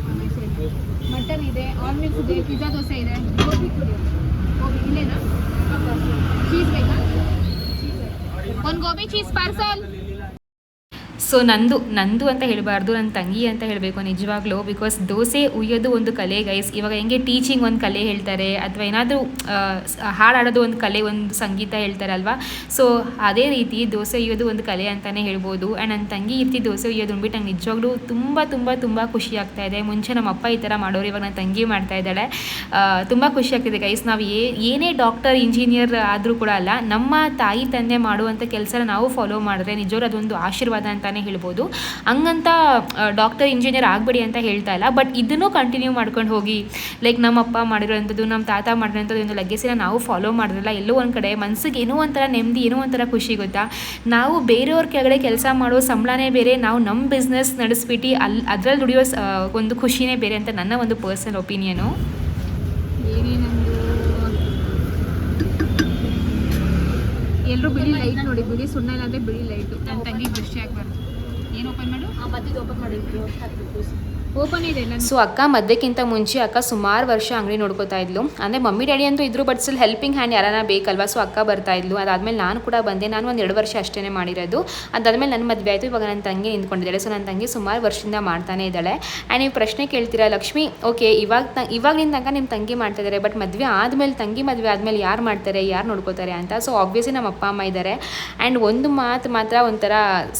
S1: ಮಟನ್ ಇದೆ ಆಲ್ಮಿಕ್ಸ್ ಇದೆ ಪಿಜ್ಜಾ ದೋಸೆ ಇದೆ ಗೋಬಿ ಪುರಿ ಗೋಬಿ ಇಲ್ಲೇನಾ? ಚೀಸ್ ಬೇಕಾ? ಒಂದು ಗೋಬಿ ಚೀಸ್ ಪಾರ್ಸಲ್
S2: ಸೊ ನಂದು ನಂದು ಅಂತ ಹೇಳಬಾರ್ದು ನನ್ನ ತಂಗಿ ಅಂತ ಹೇಳಬೇಕು ನಿಜವಾಗ್ಲೂ ಬಿಕಾಸ್ ದೋಸೆ ಉಯ್ಯೋದು ಒಂದು ಕಲೆ ಗೈಸ್ ಇವಾಗ ಹೆಂಗೆ ಟೀಚಿಂಗ್ ಒಂದು ಕಲೆ ಹೇಳ್ತಾರೆ, ಅಥವಾ ಏನಾದರೂ ಹಾಡಾಡೋದು ಒಂದು ಕಲೆ, ಒಂದು ಸಂಗೀತ ಹೇಳ್ತಾರೆ ಅಲ್ವಾ ಸೊ ಅದೇ ರೀತಿ ದೋಸೆ ಉಯ್ಯೋದು ಒಂದು ಕಲೆ ಅಂತಲೇ ಹೇಳ್ಬೋದು. ಆ್ಯಂಡ್ ನನ್ನ ತಂಗಿ ಇರ್ತಿ ದೋಸೆ ಉಯ್ಯೋದು ಅಂದ್ಬಿಟ್ಟು ನಂಗೆ ನಿಜವಾಗ್ಲೂ ತುಂಬ ತುಂಬ ತುಂಬ ಖುಷಿ ಆಗ್ತಾ ಇದೆ. ಮುಂಚೆ ನಮ್ಮ ಅಪ್ಪ ಈ ಥರ ಮಾಡೋರು, ಇವಾಗ ನನ್ನ ತಂಗಿ ಮಾಡ್ತಾ ಇದ್ದಾಳೆ. ತುಂಬ ಖುಷಿ ಆಗ್ತಿದೆ ಗೈಸ್ ನಾವು ಏ, ಏನೇ ಡಾಕ್ಟರ್ ಇಂಜಿನಿಯರ್ ಆದರೂ ಕೂಡ ಅಲ್ಲ, ನಮ್ಮ ತಾಯಿ ತಂದೆ ಮಾಡುವಂಥ ಕೆಲಸನ ನಾವು ಫಾಲೋ ಮಾಡಿದ್ರೆ ನಿಜವಾಗ್ಲೂ ಅದೊಂದು ಆಶೀರ್ವಾದ ಅಂತಲೇ ಹೇಳ್ಬೋದು. ಹಂಗಂತ ಡಾಕ್ಟರ್ ಇಂಜಿನಿಯರ್ ಆಗಬೇಡಿ ಅಂತ ಹೇಳ್ತಾ ಇಲ್ಲ. ಬಟ್ ಇದನ್ನು ಕಂಟಿನ್ಯೂ ಮಾಡ್ಕೊಂಡು ಹೋಗಿ ಲೈಕ್ ನಮ್ಮ ಅಪ್ಪ ಮಾಡಿರೋಂಥದ್ದು ನಮ್ಮ ತಾತ ಮಾಡಿರೋಂಥದ್ದು ಒಂದು ಲಗ್ಗೆಸಿನ ನಾವು ಫಾಲೋ ಮಾಡಿದ್ರಲ್ಲ ಎಲ್ಲೋ ಒಂದು ಕಡೆ ಮನಸ್ಸಿಗೆ ಏನೋ ಒಂಥರ ನೆಮ್ಮದಿ ಏನೋ ಒಂಥರ ಖುಷಿ ಗೊತ್ತಾ? ನಾವು ಬೇರೆಯವ್ರ ಕೆಳಗಡೆ ಕೆಲಸ ಮಾಡೋ ಸಂಬಳನೇ ಬೇರೆ. ನಾವು ನಮ್ಮ ಬಿಸ್ನೆಸ್ ನಡೆಸ್ಬಿಟ್ಟು ಅಲ್ಲಿ ಅದರಲ್ಲಿ ದುಡಿಯೋ ಸ- ಒಂದು ಖುಷಿನೇ ಬೇರೆ ಅಂತ ನನ್ನ ಒಂದು ಪರ್ಸನಲ್ ಒಪಿನಿಯನು
S3: ಎಲ್ಲರೂ ಬಿಳಿ ಲೈಟ್ ನೋಡಿ ಬಿಳಿ ಸುಣ್ಣ ಇಲ್ಲಾಂದ್ರೆ ಬಿಳಿ ಲೈಟ್ ನನ್ನ ತಂಗಿ ದೃಷ್ಟಿ ಆಗ್ಬಾರ್ದು. ಏನು ಓಪನ್ ಮಾಡು
S1: ಮತ್ತಿದು ಓಪನ್ ಮಾಡಿದ್ರು
S3: ಓಪನ್ ಇದೆ
S2: ಸೊ ಅಕ್ಕ ಮಧ್ಯಕ್ಕಿಂತ ಮುಂಚೆ ಅಕ್ಕ ಸುಮಾರು ವರ್ಷ ಅಂಗಡಿ ನೋಡ್ಕೋತಾ ಇದ್ಲು. ಅಂದರೆ ಮಮ್ಮಿ, ಡ್ಯಾಡಿ ಅಂತೂ ಇದ್ರು ಬಟ್ ಸ್ಟಿಲ್ ಹೆಲ್ಪಿಂಗ್ ಹ್ಯಾಂಡ್ ಯಾರನ್ನ ಬೇಕಲ್ವಾ? ಸೊ ಅಕ್ಕ ಬರ್ತಾ ಇದ್ಲು. ಅದಾದ್ಮೇಲೆ ನಾನು ಕೂಡ ಬಂದೆ. ನಾನು ಒಂದು ಎರಡು ವರ್ಷ ಅಷ್ಟೇ ಮಾಡಿರೋದು. ಅದಾದ್ಮೇಲೆ ನನ್ನ ಮದುವೆ ಆಯಿತು. ಇವಾಗ ನನ್ನ ತಂಗಿ ನಿಂತ್ಕೊಂಡಿದ್ದಾಳೆ. ಸೊ ನನ್ನ ತಂಗಿ ಸುಮಾರು ವರ್ಷದಿಂದ ಮಾಡ್ತಾನೆ ಇದ್ದಾಳೆ. ಆ್ಯಂಡ್ ನೀವು ಪ್ರಶ್ನೆ ಕೇಳ್ತೀರಾ, ಲಕ್ಷ್ಮಿ? ಓಕೆ, ಇವಾಗ ತ ಇವಾಗಿನ ತನಕ ನಿಮ್ಮ ತಂಗಿ ಮಾಡ್ತಾ ಇದ್ದಾರೆ ಬಟ್ ಮದುವೆ ಆದಮೇಲೆ, ತಂಗಿ ಮದುವೆ ಆದಮೇಲೆ ಯಾರು ಮಾಡ್ತಾರೆ, ಯಾರು ನೋಡ್ಕೋತಾರೆ ಅಂತ? ಸೊ ಆಬ್ವಿಯಸ್ಲಿ ನಮ್ಮ ಅಪ್ಪ, ಅಮ್ಮ ಇದ್ದಾರೆ ಆ್ಯಂಡ್ ಒಂದು ಮಾತು ಮಾತ್ರ ಒಂಥರ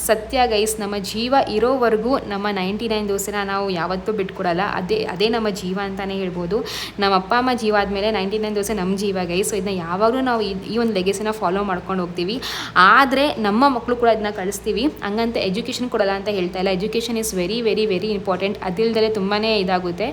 S2: ಸತ್ಯ ಗೈಸ್, ನಮ್ಮ ಜೀವ ಇರೋವರೆಗೂ ನಮ್ಮ ನೈಂಟಿ ನೈನ್ ದೋಸೆನ ನಾವು ಯಾವತ್ತೂ ಬಿಟ್ಕೊಡಲ್ಲ. ಅದೇ ಅದೇ ನಮ್ಮ ಜೀವ ಅಂತಲೇ ಹೇಳ್ಬೋದು. ನಮ್ಮ ಅಪ್ಪ, ಅಮ್ಮ ಜೀವ ಆದಮೇಲೆ ನೈಂಟಿ ನೈನ್ ದಿವಸ ನಮ್ಮ ಜೀವ ಗೈ ಸೊ ಇದನ್ನ ಯಾವಾಗಲೂ ನಾವು ಈ ಒಂದು ಲೆಗೆಸಿನ ಫಾಲೋ ಮಾಡ್ಕೊಂಡು ಹೋಗ್ತೀವಿ. ಆದರೆ ನಮ್ಮ ಮಕ್ಕಳು ಕೂಡ ಇದನ್ನ ಕಳಿಸ್ತೀವಿ. ಹಂಗಂತ ಎಜುಕೇಷನ್ ಕೊಡಲ್ಲ ಅಂತ ಹೇಳ್ತಾ ಇಲ್ಲ. Education is very very very important ಅದಿಲ್ಲದಲ್ಲೇ ತುಂಬಾ ಇದಾಗುತ್ತೆ.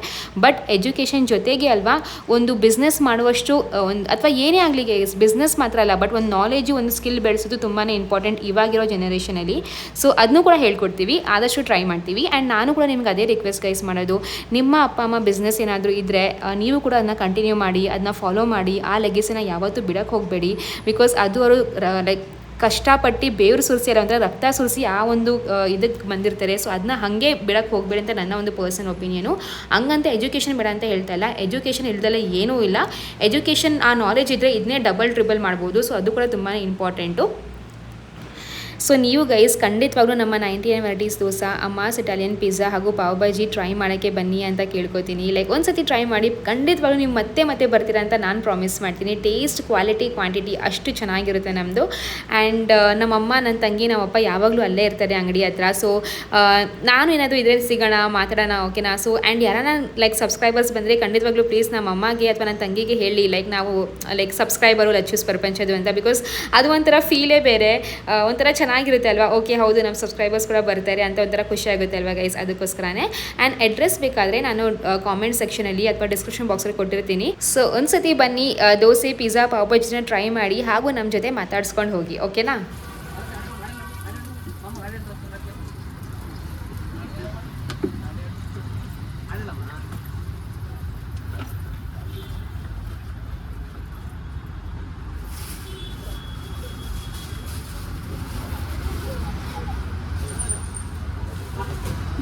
S2: ಬಟ್ ಎಜುಕೇಷನ್ ಜೊತೆಗೆ ಅಲ್ವಾ, ಒಂದು ಬಿಸ್ನೆಸ್ ಮಾಡುವಷ್ಟು ಒಂದು, ಅಥವಾ ಏನೇ ಆಗಲಿ ಬಿಸ್ನೆಸ್ ಮಾತ್ರ ಅಲ್ಲ ಬಟ್ ಒಂದು ನಾಲೆಜು ಒಂದು ಸ್ಕಿಲ್ ಬೆಳೆಸೋದು ತುಂಬಾ ಇಂಪಾರ್ಟೆಂಟ್ ಇವಾಗಿರೋ ಜನರೇಷನಲ್ಲಿ ಸೊ ಅದನ್ನು ಕೂಡ ಹೇಳ್ಕೊಡ್ತೀವಿ. ಆದಷ್ಟು ಟ್ರೈ ಮಾಡ್ತೀವಿ. ಆ್ಯಂಡ್ ನಾನು ಕೂಡ ನಿಮ್ಗೆ ಅದೇ ರಿಕ್ವೆಸ್ಟ್ ಗೈಸ್ ಮಾಡೋದು. ನಿಮ್ಮ ಅಪ್ಪ, ಅಮ್ಮ ಬಿಸ್ನೆಸ್ ಏನಾದರೂ ಇದ್ದರೆ ನೀವು ಕೂಡ ಅದನ್ನ ಕಂಟಿನ್ಯೂ ಮಾಡಿ ಅದನ್ನ ಫಾಲೋ ಮಾಡಿ, ಆ ಲೆಗೆಸಿನ ಯಾವತ್ತೂ ಬಿಡಕ್ಕೆ ಹೋಗಬೇಡಿ. ಬಿಕಾಸ್ ಅದು ಅವರು ಲೈಕ್ ಕಷ್ಟಪಟ್ಟು ಬೇವ್ರು ಸುರಿಸಿ ಅಲ್ಲ ಒಂಥರ ರಕ್ತ ಸುರಿಸಿ ಆ ಒಂದು ಇದಕ್ಕೆ ಬಂದಿರ್ತಾರೆ. ಸೊ ಅದನ್ನ ಹಾಗೆ ಬಿಡಕ್ಕೆ ಹೋಗಬೇಡಿ ಅಂತ ನನ್ನ ಒಂದು ಪರ್ಸನ್ ಒಪಿನಿಯನು ಹಂಗಂತ ಎಜುಕೇಷನ್ ಬೇಡ ಅಂತ ಹೇಳ್ತಾ ಇಲ್ಲ. ಎಜುಕೇಷನ್ ಇಲ್ದಲ್ಲ ಏನೂ ಇಲ್ಲ. ಎಜುಕೇಷನ್ ಆ ನಾಲೆಜ್ ಇದ್ದರೆ ಇದನ್ನೇ ಡಬಲ್ ಟ್ರಿಬಲ್ ಮಾಡ್ಬೋದು. ಸೊ ಅದು ಕೂಡ ತುಂಬಾ ಇಂಪಾರ್ಟೆಂಟು ಸೊ ನೀವು ಗೈಸ್ ಖಂಡಿತವಾಗ್ಲೂ ನಮ್ಮ ninety nine varieties dosa, Amma's Italian pizza ಹಾಗೂ ಪಾವ್ ಭಾಜಿ ಟ್ರೈ ಮಾಡೋಕ್ಕೆ ಬನ್ನಿ ಅಂತ ಕೇಳ್ಕೊತೀನಿ. ಲೈಕ್ ಒಂದು ಸತಿ ಟ್ರೈ ಮಾಡಿ ಖಂಡಿತವಾಗ್ಲೂ ನೀವು ಮತ್ತೆ ಮತ್ತೆ ಬರ್ತೀರಾ ಅಂತ ನಾನು ಪ್ರಾಮಿಸ್ ಮಾಡ್ತೀನಿ. ಟೇಸ್ಟ್ ಕ್ವಾಲಿಟಿ ಕ್ವಾಂಟಿಟಿ ಅಷ್ಟು ಚೆನ್ನಾಗಿರುತ್ತೆ ನಮ್ಮದು ಆ್ಯಂಡ್ ನಮ್ಮಮ್ಮ ನನ್ನ ತಂಗಿ, ನಮ್ಮಪ್ಪ ಯಾವಾಗಲೂ ಅಲ್ಲೇ ಇರ್ತಾರೆ ಅಂಗಡಿ ಹತ್ರ. ಸೊ ನಾನು ಏನಾದರೂ ಇದರಲ್ಲಿ ಸಿಗೋಣ, ಮಾತಾಡೋಣ, ಓಕೆನಾ? ಸೊ ಆ್ಯಂಡ್ ಯಾರನ್ನ ಲೈಕ್ ಸಬ್ಸ್ಕ್ರೈಬರ್ಸ್ ಬಂದರೆ ಖಂಡಿತವಾಗ್ಲೂ ಪ್ಲೀಸ್ ನಮ್ಮ ಅಮ್ಮಗೆ ಅಥವಾ ನನ್ನ ತಂಗಿಗೆ ಹೇಳಿ. ಲೈಕ್ ನಾವು ಲೈಕ್ ಸಬ್ಸ್ಕ್ರೈಬರು ಲಚ್ಚೂಸ್ ಪ್ರಪಂಚದು ಅಂತ. ಬಿಕಾಸ್ ಅದು ಒಂಥರ ಫೀಲೇ ಬೇರೆ. ಒಂಥರ ಒಂಥರ ಚೆನ್ನಾಗಿರುತ್ತೆ ಅಲ್ವಾ? ಓಕೆ ಹೌದು ನಮ್ಮ ಸಬ್ಸ್ಕ್ರೈಬರ್ಸ್ ಕೂಡ ಬರ್ತಾರೆ ಅಂತ ಒಂಥರ ಖುಷಿ ಆಗುತ್ತೆ ಅಲ್ವಾ ಗೈಸ್ ಅದಕ್ಕೋಸ್ಕರನೇ. ಆ್ಯಂಡ್ ಅಡ್ರೆಸ್ ಬೇಕಾದರೆ ನಾನು ಕಾಮೆಂಟ್ ಸೆಕ್ಷನಲ್ಲಿ ಅಥವಾ ಡಿಸ್ಕ್ರಿಪ್ಷನ್ ಬಾಕ್ಸಲ್ಲಿ ಕೊಟ್ಟಿರ್ತೀನಿ. ಸೊ ಒಂದ್ಸತಿ ಬನ್ನಿ ದೋಸೆ ಪಿಜ್ಜಾ ಪಾವ್ ಟ್ರೈ ಮಾಡಿ ಹಾಗೂ ನಮ್ಮ ಜೊತೆ ಮಾತಾಡ್ಸ್ಕೊಂಡು ಹೋಗಿ. ಓಕೆನಾ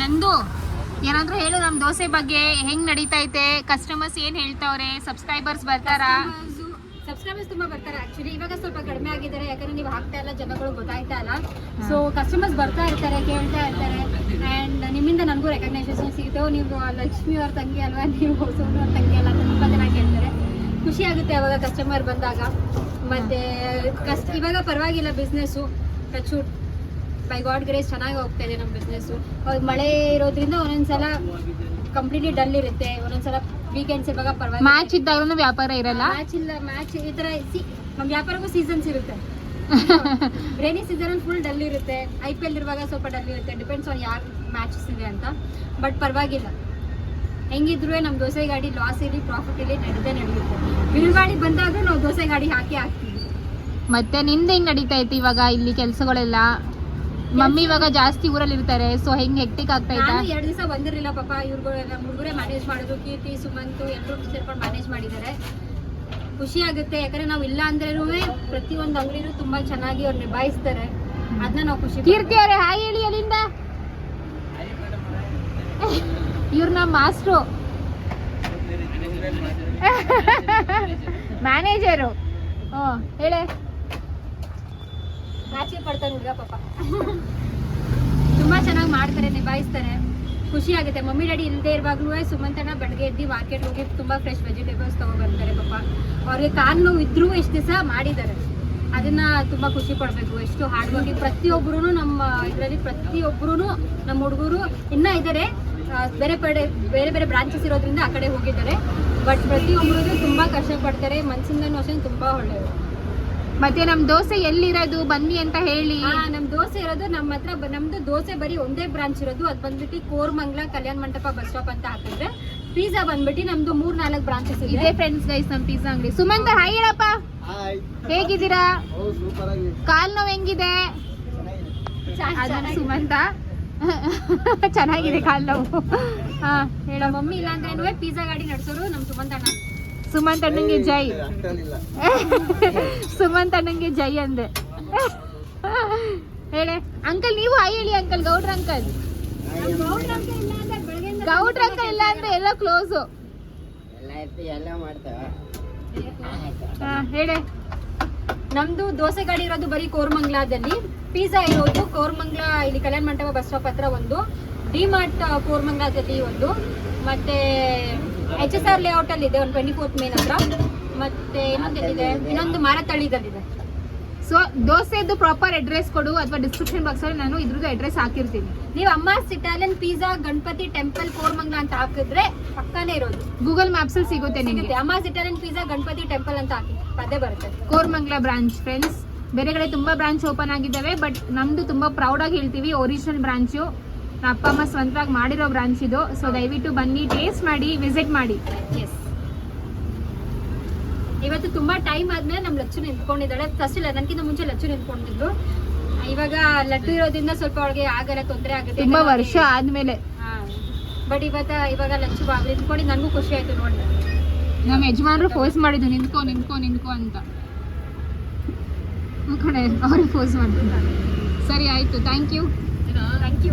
S3: ನಂದು ಏನಾದ್ರೂ ದೋಸೆ ಬಗ್ಗೆ ಹೆಂಗ್ ನಡೀತೈತೆ? ಕಸ್ಟಮರ್ಸ್ ಏನ್ ಹೇಳ್ತಾವ್ರೆ? ಸಬ್ಸ್ಕ್ರೈಬರ್ಸ್ ಬರ್ತಾರಾ?
S1: ಸಬ್ಸ್ಕ್ರೈಬರ್ಸ್ ತುಂಬಾ ಬರ್ತಾರೆ ಆಕ್ಚುಲಿ ಇವಾಗ ಸ್ವಲ್ಪ ಕಡಿಮೆ ಆಗಿದ್ದಾರೆ. ಯಾಕಂದ್ರೆ ನೀವು ಹಾಕ್ತಾ ಇಲ್ಲ ಜನಗಳು ಗೊತ್ತಾಯ್ತಾ ಇಲ್ಲ. ಸೊ ಕಸ್ಟಮರ್ಸ್ ಬರ್ತಾ ಇರ್ತಾರೆ ಕೇಳ್ತಾ ಇರ್ತಾರೆ. ಅಂಡ್ ನಿಮ್ಮಿಂದ ನನಗೂ ರೆಕಗ್ನೈಸೇಷನ್ ಸಿಗುತ್ತೆ. "ಓ, ನೀವು ಲಕ್ಷ್ಮಿ ಅವ್ರ ತಂಗಿ ಅಲ್ವಾ? ನೀವು ಸೋನು ಅವ್ರ ತಂಗಿ ಅಲ್ಲ ತುಂಬಾ ಜನ ಕೇಳ್ತಾರೆ. ಖುಷಿ ಆಗುತ್ತೆ ಅವಾಗ ಕಸ್ಟಮರ್ ಬಂದಾಗ. ಮತ್ತೆ ಕಸ್ಟ್ ಇವಾಗ ಪರವಾಗಿಲ್ಲ business touch by god grace ಚೆನ್ನಾಗಿ ಹೋಗ್ತಾ ಇದೆ ನಮ್ಮ ಬಿಸ್ನೆಸ್ಸು ಮಳೆ ಇರೋದ್ರಿಂದ ಒಂದೊಂದ್ಸಲ ಕಂಪ್ಲೀಟ್ಲಿ ಡಲ್ ಇರುತ್ತೆ. ಒಂದೊಂದ್ಸಲ ವೀಕೆಂಡ್ಸ್ ಇವಾಗ ಪರವಾಗಿಲ್ಲ.
S3: ಮ್ಯಾಚ್ ಇದ್ದಾಗಲೂ ವ್ಯಾಪಾರ ಇರಲ್ಲ?
S1: ಮ್ಯಾಚ್ ಇಲ್ಲ ಮ್ಯಾಚ್ ಈ ತರ ಸಿ- ನಮ್ ವ್ಯಾಪಾರಕ್ಕೂ ಸೀಸನ್ಸ್ ಇರುತ್ತೆ. ರೇನಿ ಸೀಸನ್ ಫುಲ್ ಡಲ್ ಇರುತ್ತೆ. ಐ ಪಿ ಎಲ್ ಇರುವಾಗ ಸ್ವಲ್ಪ ಡಲ್ ಇರುತ್ತೆ. ಡಿಪೆಂಡ್ಸ್ ಆನ್ ಯಾರು ಮ್ಯಾಚಸ್ ಇದೆ ಅಂತ. ಬಟ್ ಪರವಾಗಿಲ್ಲ. ಹೆಂಗಿದ್ರು ನಮ್ ದೋಸೆ ಗಾಡಿ ಲಾಸ್ ಇರಲಿ ಪ್ರಾಫಿಟ್ ಇರಲಿ ನಡೆದೇ ನಡೆಯುತ್ತೆ. ಬಿರುಗಾಳಿ ಬಂದಾಗ ನಾವು ದೋಸೆ ಗಾಡಿ ಹಾಕಿ ಹಾಕ್ತೀವಿ.
S3: ಮತ್ತೆ ನಿಂದ ಹೆಂಗ್ ನಡೀತೈತೆ ಇವಾಗ ಇಲ್ಲಿ ಕೆಲ್ಸಗಳೆಲ್ಲ? ಮಮ್ಮಿ ಇವಾಗ ಜಾಸ್ತಿ ಊರಲ್ಲಿ ಇರ್ತಾರೆ ಸೊ ಹೆಂಗ್ ಹೆಕ್ಟಿಕ್ ಆಗ್ತಾ
S1: ನಾನು ಎರಡು ದಿವಸ ಬಂದಿರಲಿಲ್ಲ ಪಾಪ ಇವ್ರುಗಳೆಲ್ಲ ಹುಡುಗರೇ ಮ್ಯಾನೇಜ್ ಮಾಡಿದ್ರು ಕೀರ್ತಿ ಸುಮಂತು ಎಲ್ಲರೂ ಸೇರ್ಕೊಂಡು ಮ್ಯಾನೇಜ್ ಮಾಡಿದ್ದಾರೆ. ಖುಷಿ ಆಗುತ್ತೆ ಯಾಕಂದ್ರೆ ನಾವು ಇಲ್ಲ ಅಂದ್ರೂ ಪ್ರತಿಯೊಂದು ಅಂಗಡಿನೂ ತುಂಬಾ ಚೆನ್ನಾಗಿ ಅವ್ರು ನಿಭಾಯಿಸ್ತಾರೆ. ಅದನ್ನ ನಾವು ಖುಷಿ
S3: ಕೀರ್ತಿ ಅವರೇ ಹಾಯ್ ಹೇಳಿ ಅಲ್ಲಿಂದ ಇವ್ರ ನಮ್ಮ ಮಾಸ್ಟ್ರು. ಮ್ಯಾನೇಜರು ಹ್ಞೂ ಹೇಳೆ.
S1: ನಾಚಿಕೆ ಪಡ್ತಾನೆ ಹುಡುಗ ಪಾಪ. ತುಂಬ ಚೆನ್ನಾಗಿ ಮಾಡ್ತಾರೆ, ನಿಭಾಯಿಸ್ತಾರೆ. ಖುಷಿ ಆಗುತ್ತೆ. ಮಮ್ಮಿ, ಡ್ಯಾಡಿ ಇಲ್ಲದೆ ಇರುವಾಗಲೂ ಸುಮಂತನ ಬೆಳಗ್ಗೆ ಎದ್ದು ಮಾರ್ಕೆಟ್ ಹೋಗಿ ತುಂಬ ಫ್ರೆಶ್ ವೆಜಿಟೇಬಲ್ಸ್ ತೊಗೊಬರ್ತಾರೆ ಪಾಪ. ಅವ್ರಿಗೆ ಕಾಲು ನೋವು ಇದ್ರೂ ಎಷ್ಟು ದಿವಸ ಮಾಡಿದ್ದಾರೆ. ಅದನ್ನ ತುಂಬ ಖುಷಿ ಪಡಬೇಕು. ಎಷ್ಟು ಹಾರ್ಡ್ ವರ್ಕ್ ಪ್ರತಿಯೊಬ್ಬರು ನಮ್ಮ ಇದರಲ್ಲಿ ಪ್ರತಿಯೊಬ್ಬರು ನಮ್ಮ ಹುಡುಗರು ಇನ್ನೂ ಇದ್ದಾರೆ ಬೇರೆ ಕಡೆ, ಬೇರೆ ಬೇರೆ ಬ್ರಾಂಚಸ್ ಇರೋದ್ರಿಂದ ಆ ಕಡೆ ಹೋಗಿದ್ದಾರೆ. ಬಟ್ ಪ್ರತಿಯೊಬ್ಬರು ತುಂಬ ಕಷ್ಟಪಡ್ತಾರೆ. ಮನಸ್ಸಿಂದನೂ ಅಷ್ಟೇ ತುಂಬ ಒಳ್ಳೆಯದು.
S3: ಮತ್ತೆ ನಮ್ ದೋಸೆ ಎಲ್ಲಿರೋದು? ಬನ್ನಿ ಅಂತ ಹೇಳಿ.
S1: ಆ, ನಮ್ ದೋಸೆ ಇರೋದು ನಮ್ಮ ಹತ್ರ ಬ- ನಮ್ದು ದೋಸೆ ಬರೀ ಒಂದೇ ಬ್ರಾಂಚ್ ಇರೋದು. ಅದು ಬಂದ್ಬಿಟ್ಟು ಕೋರ್ಮಂಗ್ಲ ಕಲ್ಯಾಣ ಮಂಟಪ ಬಸ್ ಸ್ಟಾಪ್ ಅಂತ ಹಾಕಿದ್ರೆ ಪಿಜ್ಜಾ ಬಂದ್ಬಿಟ್ಟು ನಮ್ದು ಮೂರ್ ನಾಲ್ಕು ಬ್ರಾಂಚಸ್ ಇದೆ.
S3: ಇದೇ ಫ್ರೆಂಡ್ಸ್ ಗೈಸ್ ನಮ್ ಪಿಜ್ಜಾ ಅಂಗಡಿ. ಸುಮಂತ ಹಾಯ್ ಹೇಳಪ್ಪ. ಹೇಗಿದ್ದೀರಾ? ಕಾಲ್ ನೋವು ಹೆಂಗಿದೆ?
S1: ಚಾ-
S3: ಅದು
S1: ಚೆನ್ನಾಗಿದೆ.
S3: ಸುಮಂತ. ಚೆನ್ನಾಗಿದೆ ಕಾಲ್ ನೋವು. ಹಾ ಹೇಳ
S1: ಮಮ್ಮಿ ಇಲ್ಲ ಅಂದ್ರೆ ಪಿಜ್ಜಾ ಗಾಡಿ ನಡ್ಸೋರು ನಮ್ ಸುಮಂತ ಅಣ್ಣ.
S3: ಸುಮಂತ್ ಅಣ್ಣಂಗೆ ಜೈ. ಸುಮಂತ್ ಅಣ್ಣಂಗೆ ಜೈ ಅಂದೆ. ಹೇಳೆ ಅಂಕಲ್ ನೀವು ಹಾಯ್ ಹೇಳಿ ಅಂಕಲ್ ಗೌಡ್ರ ಅಂಕಲ್. ಗೌಡ್ರ ಅಂಕಲ್ ಇಲ್ಲ ಅಂದ್ರೆ ಎಲ್ಲ ಕ್ಲೋಸು ಹೇಳೆ.
S1: ನಮ್ದು ದೋಸೆ ಗಾಡಿ ಇರೋದು ಬರೀ ಕೋರ್ಮಂಗ್ಲಾದಲ್ಲಿ. ಪಿಜ್ಜಾ ಇರೋದು ಕೋರ್ಮಂಗ್ಲ ಇಲ್ಲಿ ಕಲ್ಯಾಣ ಮಂಟಪ ಬಸ್ ಸ್ಟಾಪ್ ಹತ್ರ ಒಂದು. ಡಿಮಾರ್ಟ್ ಕೋರ್ಮಂಗ್ಲಾದಲ್ಲಿ ಒಂದು. ಮತ್ತೆ ಎಚ್ ಎಸ್ ಆರ್ ಲೇಔಟ್ ಅಲ್ಲಿ ಇದೆ ಒಂದು ಟ್ವೆಂಟಿ ಫೋರ್ತ್ ಮೇನ್ ಹತ್ರ. ಮತ್ತೆ ಇನ್ನೊಂದಿದೆ ಇನ್ನೊಂದು ಮಾರತಳ್ಳಿದಲ್ಲಿದೆ
S3: ಸೊ ದೋಸೆದು ಪ್ರಾಪರ್ ಅಡ್ರೆಸ್ ಕೊಡು ಅಥವಾ ಡಿಸ್ಕ್ರಿಪ್ಷನ್ ಬಾಕ್ಸ್ ಅಲ್ಲಿ ನಾನು ಇದ್ರದ್ದು ಅಡ್ರೆಸ್ ಹಾಕಿರ್ತೀನಿ.
S1: ನೀವು Amma's Italian pizza Ganapati temple Koramangala ಅಂತ ಹಾಕಿದ್ರೆ ಪಕ್ಕನೇ ಇರೋದು.
S3: ಗೂಗಲ್ ಮ್ಯಾಪ್ಸ್ ಅಲ್ಲಿ ಸಿಗುತ್ತೆ ನಿಮಗೆ.
S1: Amma's Italian pizza Ganapati temple ಅಂತ ಹಾಕಿ. ಪದೇ ಬರುತ್ತೆ.
S3: ಕೋರ್ಮಂಗ್ಲ ಬ್ರಾಂಚ್ ಫ್ರೆಂಡ್ಸ್ ಬೇರೆ ಕಡೆ ತುಂಬಾ ಬ್ರಾಂಚ್ ಓಪನ್ ಆಗಿದ್ದಾವೆ ಬಟ್ ನಮ್ದು ತುಂಬಾ ಪ್ರೌಡ್ ಆಗಿ ಹೇಳ್ತೀವಿ ಒರಿಜಿನಲ್ ಬ್ರಾಂಚು ಅಪ್ಪ ಅಮ್ಮ ಸ್ವಂತವಾಗಿ ಮಾಡಿರೋ ಬ್ರಾಂಚ್ ಇದು. ಸೊ ದಯವಿಟ್ಟು ಬನ್ನಿ ಟೇಸ್ಟ್ ಮಾಡಿ ವಿಸಿಟ್ ಮಾಡಿ.
S1: ಎಸ್ ಇವತ್ತು ತುಂಬಾ ಟೈಮ್ ಆದ್ಮೇಲೆ ನಮ್ ಲಚ್ಚು ನಿಂತ್ಕೊಂಡಿದ್ದಾಳೆ. ಫಸ್ಟ್ ಇಲ್ಲ ನನಗಿಂತ ಮುಂಚೆ ಲಚ್ಚು ನಿಂತ್ಕೊಂಡಿದ್ರು ಇವಾಗ ಲಡ್ಡು ಇರೋದ್ರಿಂದ ಸ್ವಲ್ಪ ಅವಳಿಗೆ ಆಗಲ್ಲ ತೊಂದರೆ ಆಗುತ್ತೆ.
S3: ತುಂಬಾ ವರ್ಷ ಆದ್ಮೇಲೆ.
S1: ಬಟ್ ಇವತ್ತ ಇವಾಗ ಲಚ್ಚು ನಿಂತ್ಕೊಂಡು ನನಗೂ ಖುಷಿ ಆಯ್ತು ನೋಡಿ
S3: ನಮ್ಮ ಯಜಮಾನ್ರು ಫೋರ್ಸ್ ಮಾಡಿದ್ದು ನಿಂತ್ಕೊ ನಿಂತ್ಕೊ ನಿಂತ್ಕೊ ಅಂತ. ಕಡೆ ಅವ್ರಿಗೆ ಫೋರ್ಸ್ ಮಾಡ್ತಿದ್ದಾರೆ. ಸರಿ ಆಯ್ತು. Thank you
S1: thank you